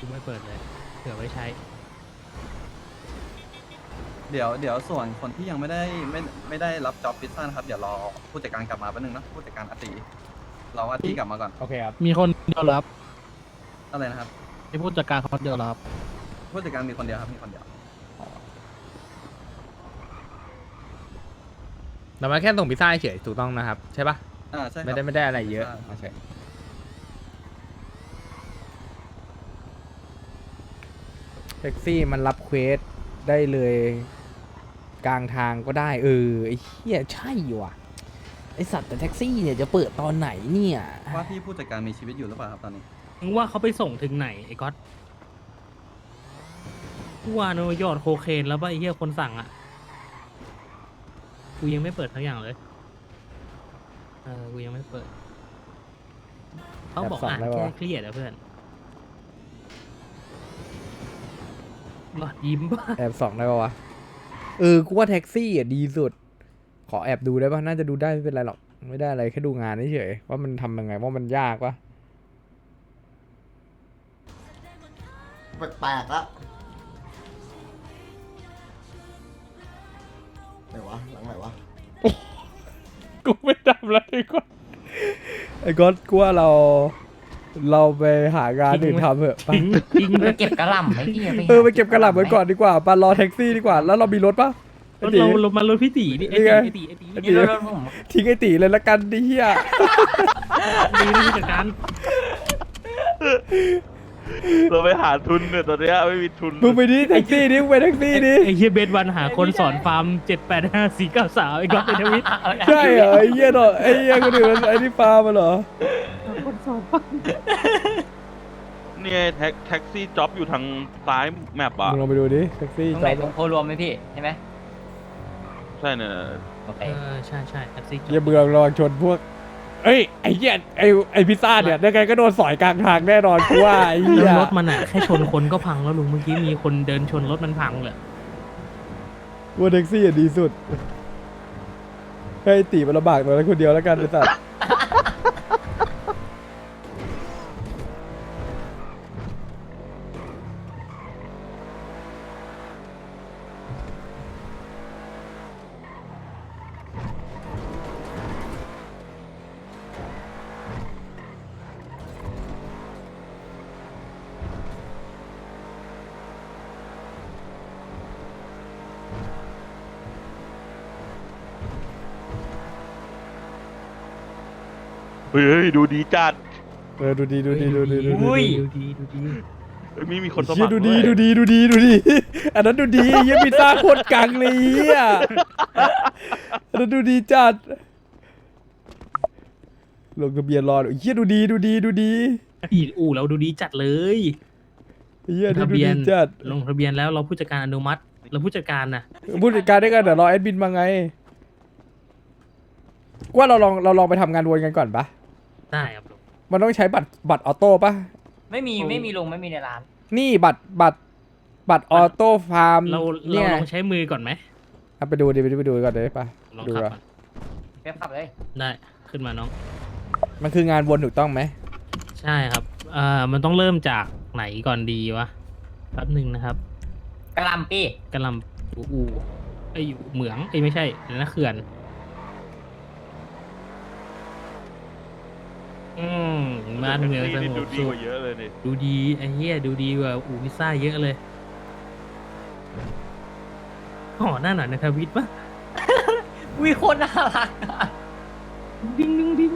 กูไม่เปิดเลยเผื่อไว้ใช้ เดี๋ยวเดี๋ยวส่วนคนที่ยังไม่ได้ไม่ไม่ได้รับจ็อบพิซซ่านะครับ เดี๋ยวรอผู้จัดการกลับมาแป๊บนึงนะผู้จัดการอาติรออาติกลับมาก่อนโอเคครับ มีคนเดียวเหรอครับอะไรนะครับมีผู้จัดการคนเดียวเหรอครับผู้จัดการมีคนเดียวครับมีคนเดียวเรามาแค่ส่งพิซซ่าเฉยถูกต้องนะครับ ใช่ปะอ่าใช่ครับ ไม่ได้ไม่ได้อะไรเยอะใช่ครับ โอเค แท็กซี่มันรับเควสได้เลยกลางทางก็ได้ เออไอ้เหี้ยใช่ว่ะไอสัตว์แต่แท็กซี่เนี่ยจะเปิดตอนไหนเนี่ย ว่าที่ผู้จัดการมีชีวิตอยู่หรือเปล่าครับตอนนี้ มึงว่าเขาไปส่งถึงไหนไอ้ก๊อตกูว่าโนยอดโคเคนแล้วป่ะไอ้เหี้ยคนสั่งอะ กูยังไม่เปิดทั้งอย่างเลย เออ กูยังไม่เปิด เขาบอกอ่านแก้เครียดอะเพื่อน หลอดยิ้มป่ะแอบส่องได้ปะวะ เออ กูว่าแท็กซี่อะดีสุด ขอแอบดูได้ปะน่าจะดูได้ไม่เป็นไรหรอก ไม่ได้อะไรแค่ดูงานเฉยๆว่ามันทำยังไงว่ามันยากปะแปลกๆละไหนวะ หลังไหนวะ กูไม่ทำแล้วดีกว่าไอ้ก๊อตกูว่าเรา เราไปหางานอื่นทำเถอะไปทิ้งทิ้งไปเก็บกระหล่ำไหมพี่เออไปเก็บกระหล่ำไว้ก่อนดีกว่าปารอแท็กซี่ดีกว่า แล้วเรามีรถปะรถเราลงมารถพี่ตีนี่ไอ้นี่ไงตีไอ้ตีไอ้ไอ้ตีตีนี่รถผมทิ้งไอ้ตีเลยละกันดิเฮียตีนี่ผู้จัดการเราไปหาทุนเนี่ยตอนเนี้ยไม่มีทุนมึงไปดิแท็กซี่ดิมึงไปแท็กซี่ดิไอ้เฮียเบสวันหาคนสอนฟาร์มเจ็ดแปดห้าสี่เก้าสาวไอ้ก๊อตในทวิตใช่เหรอไอ้เหี้ยเนาะไอ้เหี้ยคนอื่นมันไอ้นี่ฟาร์มมาเหรอ เนี่ยแท็กแท็กซี่จ็อบอยู่ทางซ้ายแมปอะ มึงลองไปดูดิแท็กซี่ตรงจไหนอดตรงโพรวมไหมพี่ใช่ไหมใช่เนี่ยโอเคเออใช่ใช่แท็กซี่เหี้ยเบืองระวังชนพวก เอ้ยไอ้เหี้ยไอ้ไอ้พิซซ่าเนี่ยยังไงก็โดนสอยกลางทางแน่นอนกูว่าไอ้เหี้ยแล้วรถมันอะ แค่ชนคนก็พังแล้วลุงเมื่อกี้มีคนเดินชนรถมันพังเลยว่าแท็กซี่อะดีสุดให้ตีมันลำบากหน่อยคนเดียวแล้วกันไอ้สัตว์ เฮ้ยเฮ้ยดูดีจัดเออดูดีดูดีดูดีดูดีอุ้ยดูดีดูดีเฮ้ยมีมีคนสมัเหี้ยครดูดีวยดูดีดูดีดูดี อันนั้นดูดีเหี้ยพิซซ่าโคตรกังเลยเหี้ยอันนั้นดูดีจัดลงทะเบียนรอเหี้ยดูดีดูดีดูดีอีอู่เราดูดีจัดเลยเหี้ยนี่ทะดูเบียดีนจัดลงทะเบียนแล้วเราผู้จัดการอนุมัติแล้วผู้จัดการน่ะผู้จัดการได้กันเดี๋ยวรอแอดมินมาไงกูว่าเราลองเราลองไปทำงานวนกันก่อนปะ ได้ครับลุงมันต้องใช้บัตรบัตรออโต้ปะไม่มีไม่มีลุงไม่มีในร้าน นี่บัตรบัตรบัตรออโต้ฟาร์มเราเราเนี่ยลองใช้มือก่อนไหมเอาไปดูดิไปดูไปดูก่อนเลยปะลองดูขับก่อนก่อนเป๊ปขับเลยได้ขึ้นมาน้อง มันคืองานวนถูกต้องไหมใช่ครับเอ่อมันต้องเริ่มจากไหนก่อนดีวะแป๊บหนึ่งนะครับกระหล่ำพี่กำลังอูอูไอยอยู่เหมืองไอยไม่ใช่เดี๋ยวนะเขื่อน อืมบ้านเมืองสแท็กซี่งนี่ดูบดีสุกขว่าเยอะเลยนี่ดูดีไอ้เหี้ยดูดีกว่าอูพิซซ่าเยอะเลยห่อหน้าหน่อยในทวิตปะวิโคตรน่ารักอะดิ้งดิ้งดิ้ง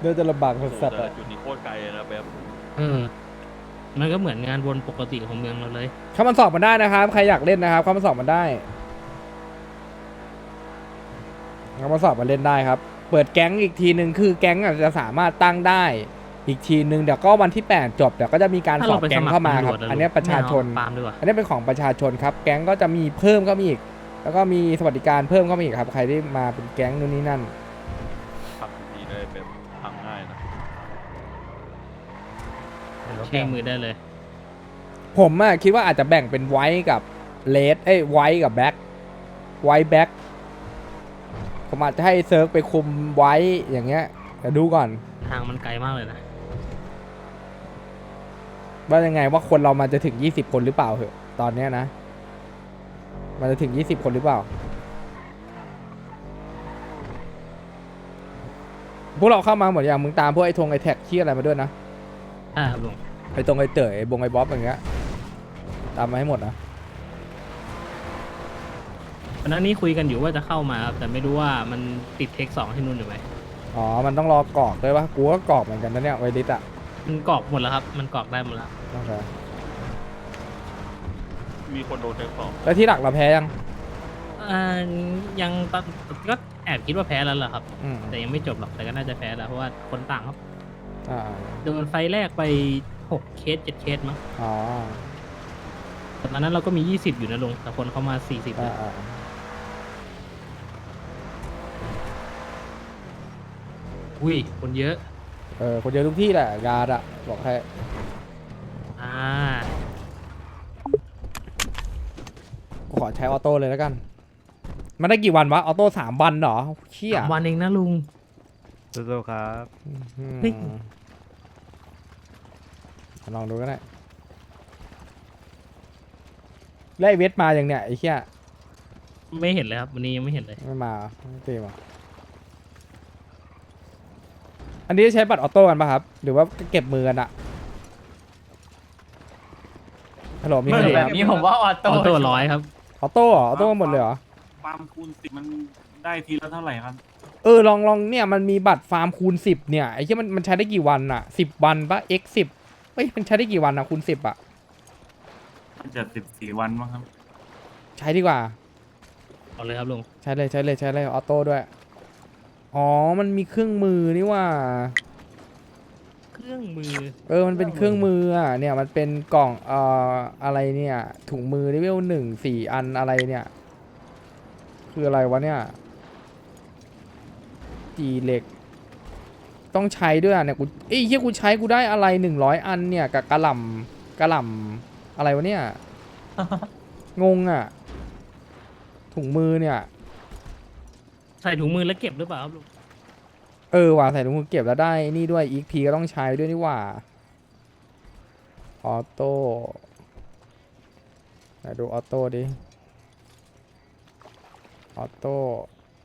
เดี๋ยวจะลำบากโอ้โหสัตว์แต่อะจุดนี้โคตรไกลเลยนะแบบเออ มันก็เหมือนงานวนปกติของเมืองเราเลย เข้ามาสอบมันได้นะครับ ใครอยากเล่นนะครับ เข้ามาสอบมันได้ เข้ามาสอบมาเล่นได้ครับ เปิดแก๊งอีกทีหนึ่งคือแก๊งอาจจะสามารถตั้งได้อีกทีหนึ่งเดี๋ยวก็วันที่ 8 จบเดี๋ยวก็จะมีการถ้าสอเราบไปแก๊สงมัครเข้ามาครับตำวจะอันนี้ประชาชนไม่เอฟาร์มดีกว่าอันนี้เป็นของประชาชนครับ แก๊งก็จะมีเพิ่มเข้ามาอีก แล้วก็มีสวัสดิการเพิ่มเข้ามาอีกครับ ใครที่มาเป็นแก๊งนู่นนี่นั่นขับดีๆเลยแบบทำง่ายนะใช้มือได้เลย ผมอะคิดว่าอาจจะแบ่งเป็นไวท์กับเลดเอ้ยไวท์กับแบ็คไวท์แบ็ค ผมอาจจะให้เซิร์ฟไปคุมไวท์อย่างเงี้ยเดี๋ยวดูก่อนหทางมันไกลมากเลยนะ ว่ายังไงว่าคนเรามันจะถึง 20 คนหรือเปล่าเหอะตอนเนี้ยนะ มันจะถึง 20 คนหรือเปล่า พวกเราเข้ามาหมดอย่างมึงตามพวกไอ้ธงไอ้แท็กที่อะไรมาด้วยนะ อ่าครับลุง ไอ้ตรงไอ้เต๋อไอ้บงไอ้บ๊อบอย่างเงี้ยตามมาให้หมดนะ วันนั้นนี่คุยกันอยู่ว่าจะเข้ามาครับแต่ไม่รู้ว่ามันติดเทคสองที่นู่นอยู่ไหมอ๋อ มันต้องรอกรอกด้วยปะกูก็กรอกเหมือนกันนะเนี่ยไวริสอะมันกรอกหมดแล้วครับ มันกรอกได้หมดแล้วโอเคมีคนโดนแท็กสองแล้วที่หลักเราแพ้ยังอ่ายังตอนก็แอบคิดว่าแพ้แล้วเหรอครับ อืมแต่ยังไม่จบหรอกแต่ก็น่าจะแพ้แล้วเพราะว่าคนต่างครับอ่าโดนไฟแรกไปหกเคสเจ็ดเคสมั้งอ๋อแต่ตอนนั้นเราก็มียี่สิบอยู่นะลุงแต่คนเข้ามาสี่สิบอ่าอ่า อุ้ยคนเยอะเออคนเยอะทุกที่แหละยาดอะบอกให้อ่ากูขอใช้ออโต้เลยแล้วกัน มันได้กี่วันวะออโต้สามวันเหรอเชี่ยสามวันเองนะลุง สู้ๆครับ อืมเฮ้ย ลองดูก็ได้แล้วไอ้เวทมาอย่างเนี้ยไอ้เชี่ยไม่เห็นเลยครับวันนี้ยังไม่เห็นเลยไม่มาไม่ตีมา อันนี้ใช้บัตรออโต้กันปะครับ หรือว่าเก็บมือกันอะฮัลโหลมีใครไม่อยู่แบไหมบครับนี้ผมว่าอออโต้อโต้ร้อยครับ ออโต้เหรอออโต้หมดเลยเหรอ ฟาร์มคูณสิบมันได้ทีละเท่าไหร่ครับ เออลองลองเนี่ยมันมีบัตรฟาร์มคูณสิบเนี่ยไอ้ที่มันมันใช้ได้กี่วันอะสิบวันปะ x สิบเอ้ยมันใช้ได้กี่วันอะคูณสิบอะมันจะสิบสี่วันมั้งครับ ใช้ดีกว่า เอาเลยครับลุง ใช้เลยใช้เลยใช้เลยออโต้ด้วย อ๋อ มันมีเครื่องมือนี่ว่า เครื่องมือ เออ มันเป็นเครื่องมืออะ เนี่ย มันเป็นกล่อง เอ่อ อะไรเนี่ย ถุงมือเลเวลหนึ่งสี่อันอะไรเนี่ย คืออะไรวะเนี่ย จีเหล็ก ต้องใช้ด้วยอะเนี่ย กูเอ้ยเฮียกูใช้กูได้อะไรหนึ่งร้อยอันเนี่ย กับกระหล่ำกระหล่ำอะไรวะเนี่ย งงอะ ถุงมือเนี่ย ใส่ถุงมือแล้วเก็บหรือเปล่าครับลุงเออว่ะใส่ถุงมือเก็บแล้วได้นี่ด้วย EXP ก็ต้องใช้ด้วยนี่หว่าออโต้ไหนดูออโต้ดิออโต้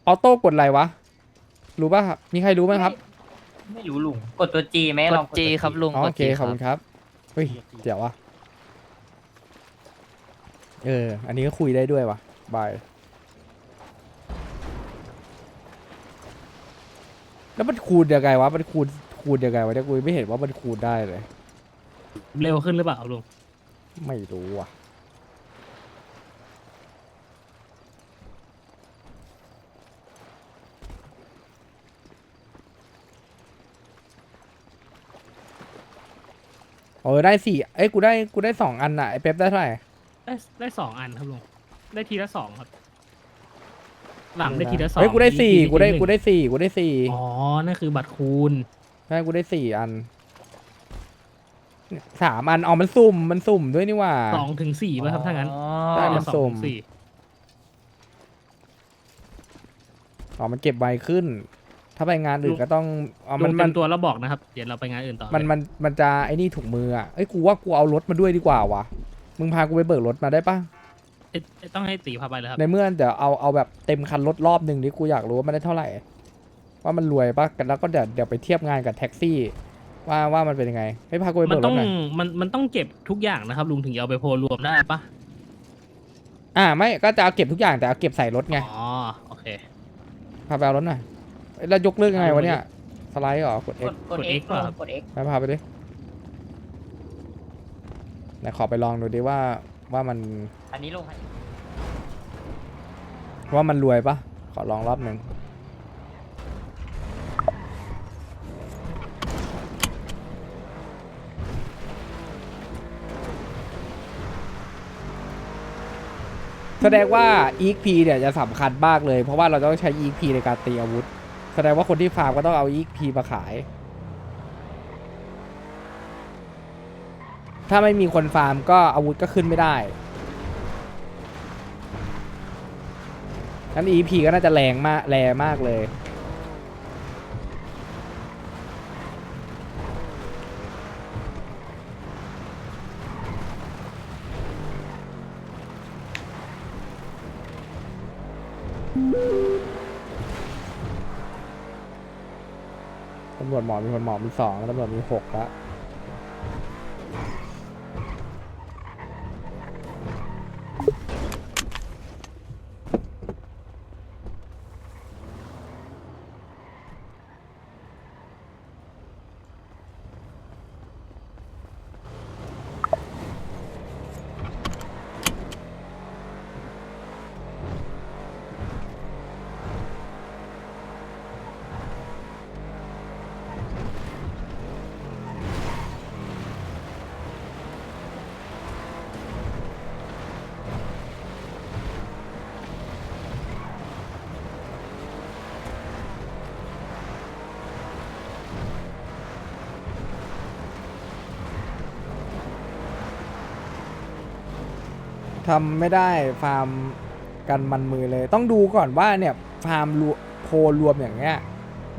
ออโต้กดอะไรวะ รู้ป่ะครับมีใครรู้ไหมครับไม่รู้ลุงกดตัวจีไหมกลดองกดตัวจีครับลุงอ๋อกโอดเคจีขอบคุณครับเฮ้ยเดี๋ยววะเออ อันนี้ก็คุยได้ด้วยวะบาย แล้วมันคูณยังไงวะ มันคูณคูณยังไงวะเนี่ยกูไม่เห็นว่ามันคูณได้เลย เร็วขึ้นหรือเปล่าครับลุงไม่รู้อะเออได้สี่เอ้ยกูได้กูได้สองอันน่ะไอ้เป๊ปได้เท่าไหร่ได้ได้สองอันครับลุงได้ทีละสองครับ หลังได้ทีละสองเฮ้ยกูได้สี่ทีกูได้ทีละหนึ่งกูได้สี่กูได้สี่อ๋อ นั่นคือบัตรคูณใช่กูได้สี่อันสามอันอ๋อมันสุ่มมันสุ่มด้วยนี่หว่า สองถึงสี่ป่ะครับถ้างั้นอ๋อได้ทีมัละนสองสุ่มถึงสี่อ๋อมันเก็บไวขึ้น ถ้าไปงานอื่นก็ต้องอ๋อลุมันงมัเต็นมตัวแล้วบอกนะครับ เดี๋ยวเราไปงานอื่นต่อมันเลยมันมันจะไอ้นี่ถุงมืออะเอ้ยกูว่ากูเอารถมาด้วยดีกว่าวะมึงพากูไปเบิกรถมาได้ปะ เอ๊ะต้องให้ตีพาไปเลยครับในเมื่อเดี๋ยวเอาเอาแบบเต็มคันรถรอบหนึ่งดิกูอยากรู้ว่ามันได้เท่าไหร่ ว่ามันรวยปะกันแล้วก็เดี๋ยวเดี๋ยวไปเทียบงานกับแท็กซี่ ว่าว่ามันเป็นยังไงไม่พากูไปมันเบิกรต้อถงหน่อยมันมันต้องเก็บทุกอย่างนะครับลุงถึงจะเอาไปโพลรวมได้ปะอ่าไม่ก็จะเอาเก็บทุกอย่างแต่เอาเก็บใส่รถไงอ๋อโอเค พาไปเอารถหน่อยเอ้ยแล้วยกเลิกยังไงวะเนี่ยสไลด์เหรอกดก X ดกดกด X X ป่ะครับ กด X ไปพาไปดิไหนขอไปลองดูดิว่า ว่ามันอันนี้ลงให้ว่ามันรวยปะขอลองรอบหนึ่งแสดงว่า EXP เนี่ยจะสำคัญมากเลย เพราะว่าเราต้องใช้ EXP ในการตีอาวุธ แสดงว่าคนที่ฟาร์มก็ต้องเอา EXP มาขาย ถ้าไม่มีคนฟาร์มก็อาวุธก็ขึ้นไม่ได้นั้น EP ก็น่าจะแรงมากแรงมากเลย ตำรวจหมอมีคนหมอมีสองตำรวจมีหกแล้ว ทำไม่ได้ฟาร์มกันมันมือเลย ต้องดูก่อนว่าเนี่ยฟาร์มโพรวมอย่างเงี้ย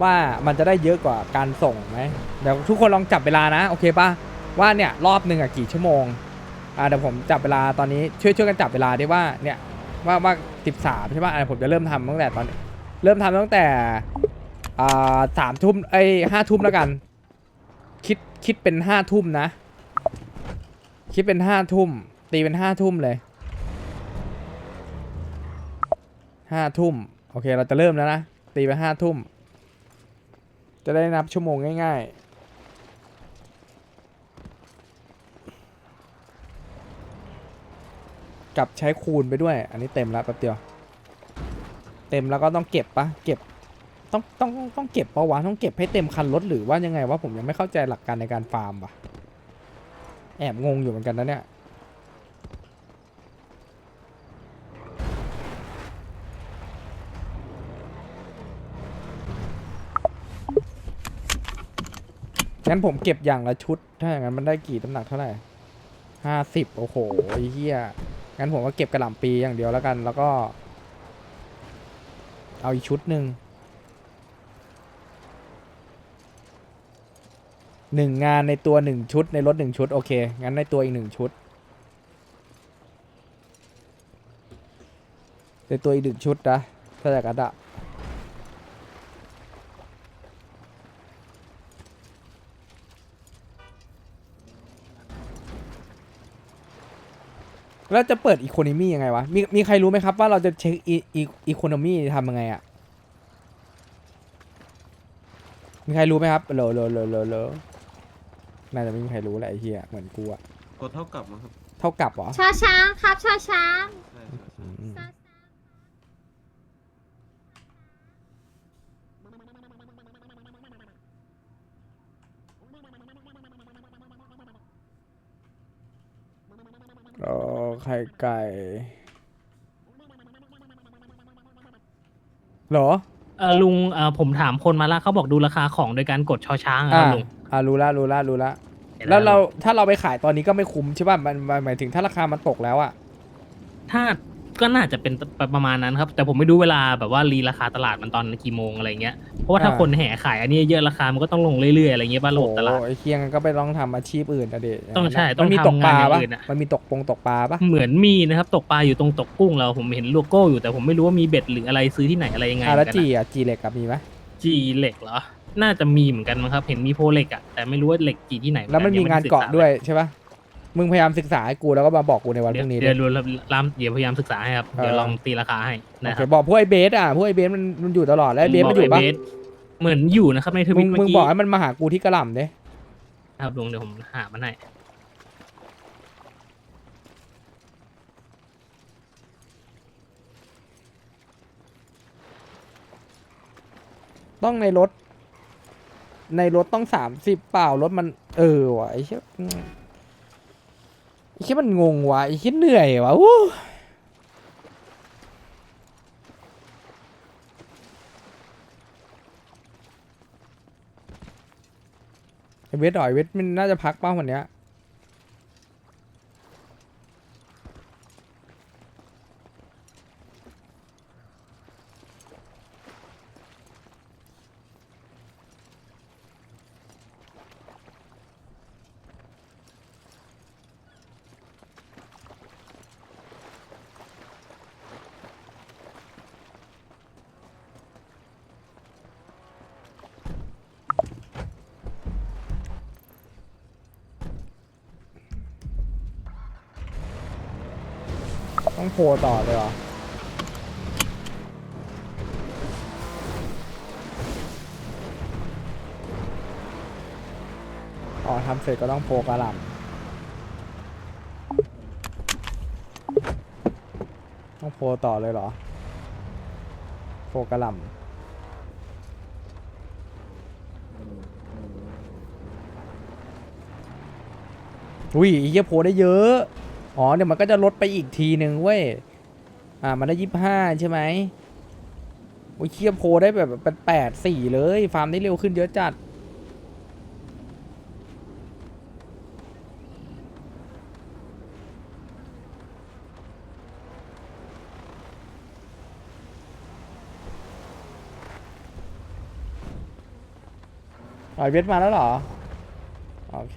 ว่ามันจะได้เยอะกว่าการส่งไหมเดี๋ยวทุกคนลองจับเวลานะโอเคปะว่าเนี่ยรอบหนึ่งอะกี่ชั่วโมงอ่าเดี๋ยวผมจับเวลาตอนนี้ช่วยช่วยกันจับเวลาได้ว่าเนี่ยว่าว่าสิบสามใช่ปะอะผมจะเริ่มทำตั้งแต่ตอนเริ่มทำตั้งแต่อ่าสามทุ่มไอห้าทุ่มแล้วกันคิดคิดเป็นห้าทุ่มนะ คิดเป็นห้าทุ่มตีเป็นห้าทุ่มเลย ห้าทุ่มโอเคเราจะเริ่มแล้วนะตีไปห้าทุ่ม จะได้นับชั่วโมงง่ายๆ กับใช้คูณไปด้วย อันนี้เต็มแล้วแป๊บเดียว เต็มแล้วก็ต้องเก็บปะเก็บต้องต้องต้องเก็บปะวะต้องเก็บให้เต็มคันรถหรือว่ายังไงวะผมยังไม่เข้าใจหลักการในการฟาร์มปะแอบงงอยู่เหมือนกันนะเนี่ย งั้นผมเก็บอย่างละชุด ถ้าอย่างนั้นมันได้กี่น้ำหนักเท่าไหร่ห้าสิบโอ้โหเหี้ยงั้นผมก็เก็บกระหล่ำปีอย่างเดียวแล้วกัน แล้วก็ เอาอีกชุดหนึ่งหนึ่งงานในตัวหนึ่งชุดในรถหนึ่งชุด โอเค งั้นในตัวอีกหนึ่งชุด ในตัวอีกหนึ่งชุดนะถ้าจากกันอะ แล้วจะเปิดอีโคโนมี่ยังไงวะ มีมีใครรู้ไหมครับว่าเราจะเช็คอีอีอีโคโนมี่ทำยังไงอะมีใครรู้ไหมครับโลโลโลโลโลน่าจะไม่มีใครรู้แหละไอ้เหี้ยเหมือนกูอะกดเท่ากับนะครับ เท่ากับเหรอชอช้างครับชอช้าง อืม ชอช้าง อ๋อ ไข่ไก่เหรอเออลุงเออผมถามคนมาแล้วเขาบอกดูราคาของโดยการกดชอช้างอะคอ่ารับลุงอ่ารู้ละรู้ละรู้ละห็นแล้วเราคบถ้าเราไปขายตอนนี้ก็ไม่คุ้มใช่ป่ะมันมันหมายถึงถ้าราคามันตกแล้วอะถ้า ก็น่าจะเป็นประมาณนั้นครับ แต่ผมไม่รู้เวลาแบบว่ารีราคาตลาดมันตอนกี่โมงอะไรเงี้ยเพราะว่าถ้าคนแห่ขายอันนี้เยอะราคามันก็ต้องลงเรื่อยๆอะไรเงี้ยบ้านระบบตลาดโอ้ไอ้เคียงนก็ไปลองทำอาชีพอื่นอะเด็ต้องใช่ต้องมันมีตกทำปลางานอย่างปะอื่นอะ มันมีตกปงตกปลาปะเหมือนมีนะครับตกปลาอยู่ตรงตกกุ้งเราผมเห็นโลโก้อยู่แต่ผมไม่รู้ว่ามีเบ็ดหรืออะไรซื้อที่ไหนอะไรยังไงอะแล้วเหมือนจีกันอะอะจีเหล็กกับมีไหมจีเหล็กเหรอ น่าจะมีเหมือนกันมั้งครับ เห็นมีโพเหล็กอะแต่ไม่รู้ว่าเหล็กจีที่ไหนเหอแล้วมันมียัไงานเกาะศึษด้วยใช่ปะ มึงพยายามศึกษาให้กูแล้วก็มาบอกกูในวันพเดี๋ยวรุ่งนี้เดี๋ยวดิรวมรามเดี๋ยวพยายามศึกษาให้ครับ เดี๋ยวเออลองตีราคาให้โอนะเคครับ บอกพวกไอ้เบสอะพวกไอ้เบสมันมันอยู่ตลอดแล้วไอ้เบสมันอยู่บปะกไเบสเหมือนอยู่นะครับในทมึวิตงเมื่มึองกี้บอกให้มันมาหากูที่กระหล่ำเด้ครับลุงเดี๋ยวผมหามันให้ต้องในรถ ในรถต้องสามสิบเปล่ารถมันเออว่ะไอ้เชี่ยอืม ไอ้คิดมันงงว่ะไอ้คิดเหนื่อยว่ะอู้ไอเวทหน่อยเวทมันน่าจะพักบ้างวันเนี้ย ต้องโพลต่อเลยเหรออ๋อทำเสร็จก็ต้องโพลกระหล่ำต้องโพลต่อเลยเหรอ โพลกระหล่ำอุ้ยอ้เหี้ยโพได้เยอะ อ๋อเดี๋ยวมันก็จะลดไปอีกทีหนึ่งเว้ย อ่า มันได้ยี่ห้าใช่ไหมโอ้ยเคียโพลได้แบบเป็นแปดสี่เลย ฟาร์มได้เร็วขึ้นเยอะจัด อ๋อเวทมาแล้วเหรอ โอเค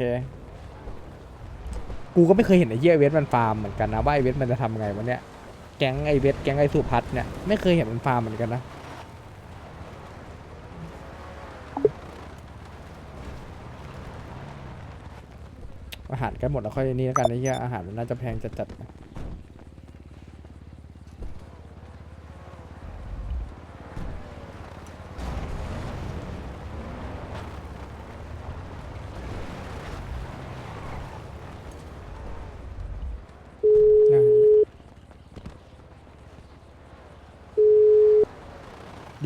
กูก็ไม่เคยเห็นไอ้เหี้ยไอเวทมันฟาร์มเหมือนกันนะว่าไอเวทมันจะทำไงวะเนี่ยแก๊งไอเวทแก๊งไอสุพัฒน์เนี่ยไม่เคยเห็นมันฟาร์มเหมือนกันนะอาหารกันหมดแล้วค่อยนี่แล้วกันไอ้เหี้ยอาหารมันน่าจะแพงจัดๆ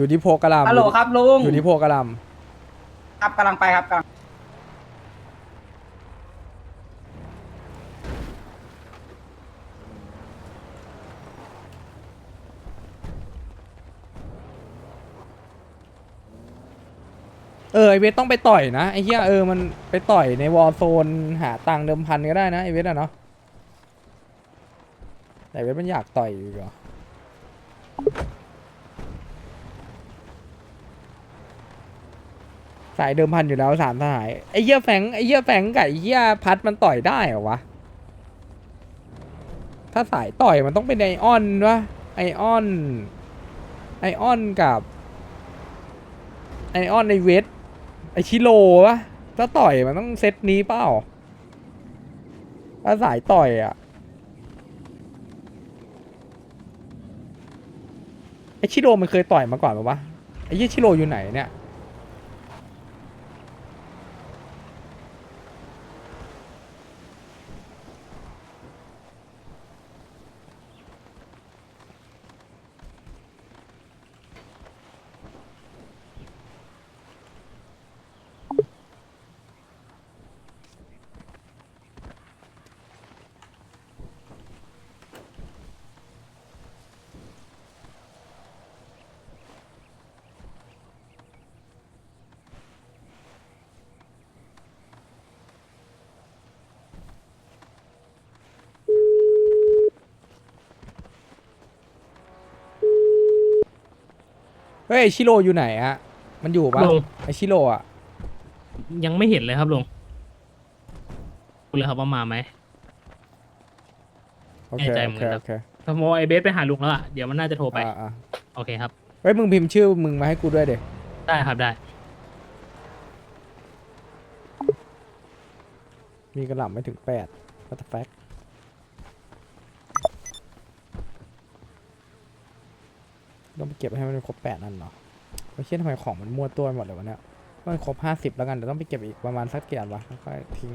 อยู่ที่โพกระหลำฮัลโหลครับลุงอยู่ที่โพกระหลครับกำลังไปครับกำลังำเออไอเวทต้องไปต่อยนะไอ้เหี้ยเออมันไปต่อยในวอลโซนหาตังค์เดิมพันก็ได้นะไอเวทอะเนาะแต่เวทมันอยากต่อยอยู่เหรอ สายเดิมพันอยู่แล้วสามสหายไอ้เหี้ยแฝงไอ้เหี้ยแฝงกับไอ้เหี้ยพัดมันต่อยได้เหรอวะถ้าสายต่อยมันต้องเป็นไอออนวะไอออนไอออนกับไอออนไอเวทไอชิโร่วะถ้าต่อยมันต้องเซตนี้เปล่าถ้าสายต่อยอะไอชิโรมันเคยต่อยมาก่อนปะวะไอเยชิโรอยู่ไหนเนี่ย เฮ้ยไอ้ชิโร่อยู่ไหนอะมันอยู่ปะลุง ไอชิโร่อะยังไม่เห็นเลยครับลุงคุณเลยครับว่ามาไหม โอเคแน่ใจโอเหมืเคอนกัน โอเคถ้าโมไอเบสไปหาลุงแล้วอะ เดี๋ยวมันน่าจะโทรไป อ่าอ่าโอเคครับ เฮ้ยมึงพิมพ์ชื่อมึงมาให้กูด้วยเด็ได้ครับได้ มีกระหล่ำไม่ถึงแปดวัตแฟก ต้องไปเก็บให้มันครบแปดนั่นเหรอไม่เช่ทำไมของมันมั่วตัวไปหมดเลยวะเนี่ยต้องครบห้าสิบแล้วกันเดี๋ยวต้องไปเก็บอีกประมาณสักกี่อันวะค่อยทิ้ง